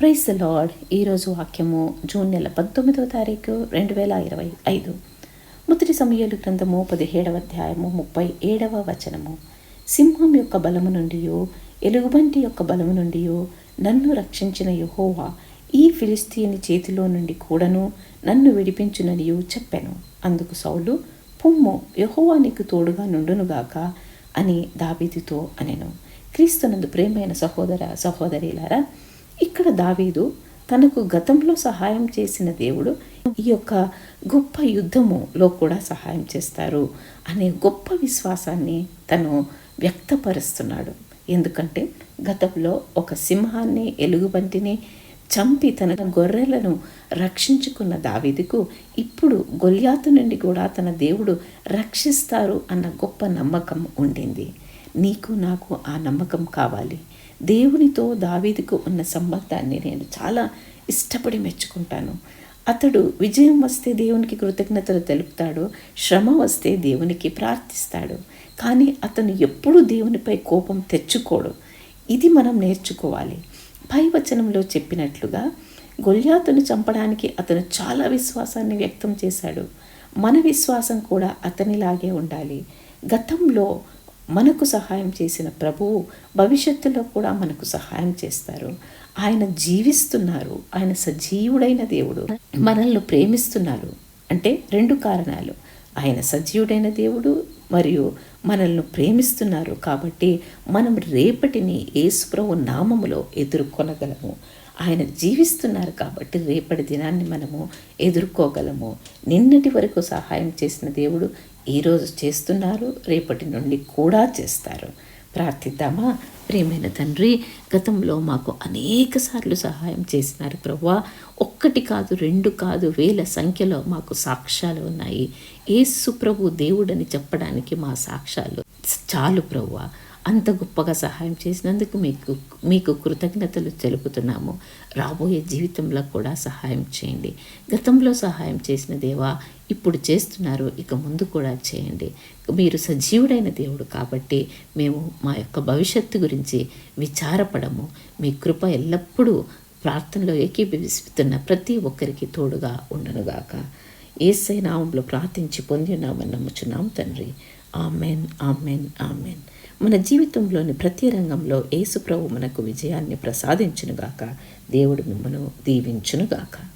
Praise lord. ఈరోజు వాక్యము June నెల పంతొమ్మిదవ తారీఖు రెండు వేల ఇరవై ఐదు. మొదటి సమయాలు గ్రంథము పదిహేడవ అధ్యాయము ముప్పై ఏడవ వచనము. సింహం యొక్క బలము నుండి ఎలుగుబంటి యొక్క బలము నుండి నన్ను రక్షించిన యహోవా ఈ ఫిలిస్తీని చేతిలో నుండి కూడాను నన్ను విడిపించుననియు చెప్పాను. అందుకు సౌలు పొమ్ము యహోవా నీకు తోడుగా నుండునుగాక అని దావీదుతో అనెను. క్రీస్తునందు ప్రేమైన సహోదర సహోదరిలారా ఇక్కడ దావీదు తనకు గతంలో సహాయం చేసిన దేవుడు ఈ యొక్క గొప్ప యుద్ధములో కూడా సహాయం చేస్తారు అనే గొప్ప విశ్వాసాన్ని తను వ్యక్తపరుస్తున్నాడు. ఎందుకంటే గతంలో ఒక సింహాన్ని ఎలుగుబంటిని చంపి తన గొర్రెలను రక్షించుకున్న దావీదుకు ఇప్పుడు గొల్యాతు నుండి కూడా తన దేవుడు రక్షిస్తారు అన్న గొప్ప నమ్మకం ఉండింది. నీకు నాకు ఆ నమ్మకం కావాలి. దేవునితో దావీదుకు ఉన్న సంబంధాన్ని నేను చాలా ఇష్టపడి మెచ్చుకుంటాను. అతడు విజయం వస్తే దేవునికి కృతజ్ఞతలు తెలుపుతాడు. శ్రమ వస్తే దేవునికి ప్రార్థిస్తాడు. కానీ అతను ఎప్పుడూ దేవునిపై కోపం తెచ్చుకోడు. ఇది మనం నేర్చుకోవాలి. పై వచనంలో చెప్పినట్లుగా గొల్యాతును చంపడానికి అతను చాలా విశ్వాసాన్ని వ్యక్తం చేశాడు. మన విశ్వాసం కూడా అతనిలాగే ఉండాలి. గతంలో మనకు సహాయం చేసిన ప్రభువు భవిష్యత్తులో కూడా మనకు సహాయం చేస్తారు. ఆయన జీవిస్తున్నారు. ఆయన సజీవుడైన దేవుడు. మనల్ని ప్రేమిస్తున్నారు. అంటే రెండు కారణాలు. ఆయన సజీవుడైన దేవుడు మరియు మనల్ని ప్రేమిస్తున్నారు కాబట్టి మనం రేపటిని యేసుప్రభు నామములో ఎదుర్కొనగలము. ఆయన జీవిస్తున్నారు కాబట్టి రేపటి దినాన్ని మనము ఎదుర్కోగలము. నిన్నటి వరకు సహాయం చేసిన దేవుడు ఈరోజు చేస్తున్నారు రేపటి నుండి కూడా చేస్తారు. ప్రార్థిద్దామా? ప్రియమైన తండ్రి గతంలో మాకు అనేక సార్లు సహాయం చేసినారు ప్రవ్వా. ఒక్కటి కాదు రెండు కాదు వేల సంఖ్యలో మాకు సాక్ష్యాలు ఉన్నాయి. ఏసు ప్రభు దేవుడని చెప్పడానికి మా సాక్ష్యాలు చాలు ప్రవ్వా. అంత గొప్పగా సహాయం చేసినందుకు మీకు మీకు కృతజ్ఞతలు తెలుపుతున్నాము. రాబోయే జీవితంలో కూడా సహాయం చేయండి. గతంలో సహాయం చేసిన దేవా ఇప్పుడు చేస్తున్నారు ఇక ముందు కూడా చేయండి. మీరు సజీవుడైన దేవుడు కాబట్టి మేము మా యొక్క భవిష్యత్తు గురించి విచారపడము. మీ కృప ఎల్లప్పుడూ ప్రార్థనలో ఏకీభవిస్తున్న ప్రతి ఒక్కరికి తోడుగా ఉండనుగాక ఏసై నామంలో ప్రార్థించి పొంది ఉన్నామని నమ్ముచున్నాం తండ్రి. Amen amen amen. మన జీవితంలోని ప్రతి రంగంలో యేసుప్రభు మనకు విజయాన్ని ప్రసాదించునుగాక. దేవుడు మిమ్మను దీవించునుగాక.